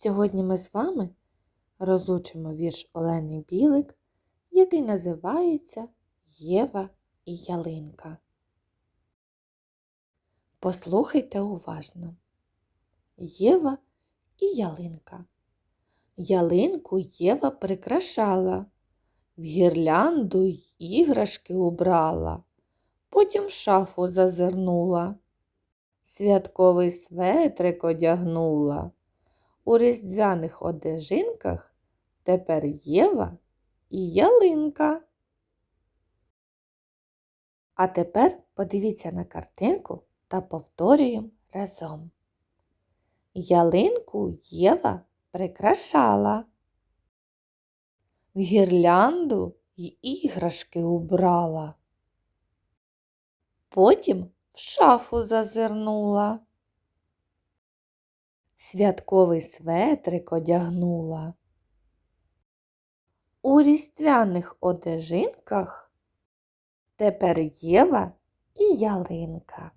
Сьогодні ми з вами розучимо вірш Олени Білик, який називається Єва і ялинка. Послухайте уважно. Єва і ялинка. Ялинку Єва прикрашала, в гірлянду й іграшки убрала, потім в шафу зазирнула, святковий светрик одягнула. У різдвяних одежинках тепер Єва і ялинка. А тепер подивіться на картинку та повторюємо разом. Ялинку Єва прикрашала. В гірлянду й іграшки убрала. Потім в шафу зазирнула. Святковий светрик одягнула. У різдвяних одежинках тепер Єва і ялинка.